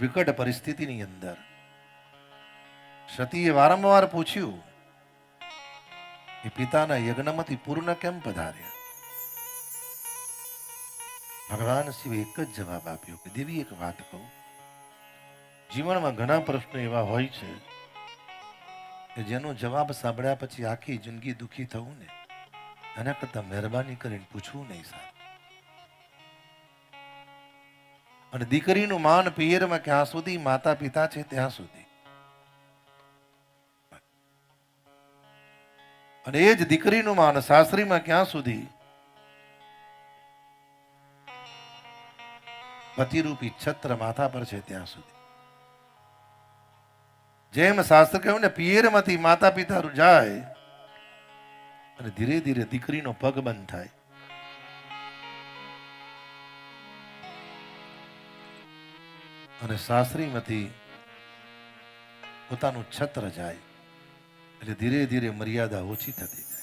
વિકટ પરિસ્થિતિની અંદર. સતીએ વારંવાર પૂછ્યું, એ પિતાના યજ્ઞમાંથી પૂર્ણ કેમ પધાર્યા? ભગવાન શિવે એક જ જવાબ આપ્યો કે, દેવી, એક વાત કહું. જીવનમાં ઘણા પ્રશ્નો એવા હોય છે કે જેનો જવાબ સાંભળ્યા પછી આખી જિંદગી દુઃખી થવું ને, એના કરતાં મહેરબાની કરીને પૂછવું નહીં, સાહેબ. અને દીકરીનું માન પિયરમાં ક્યાં સુધી? માતા પિતા છે ત્યાં સુધી. અને એ જ દીકરીનું માન સાસરીમાં ક્યાં સુધી? પતિરૂપી છત્ર માથા પર છે ત્યાં સુધી. જેમ શાસ્ત્ર કહ્યું ને, પિયરમાંથી માતા પિતા જાય, અને ધીરે ધીરે દીકરીનો પગ બંધ થાય. અને સાસરીમાંથી પોતાનું છત્ર જાય. એટલે ધીરે ધીરે મર્યાદા ઓછી થતી જાય.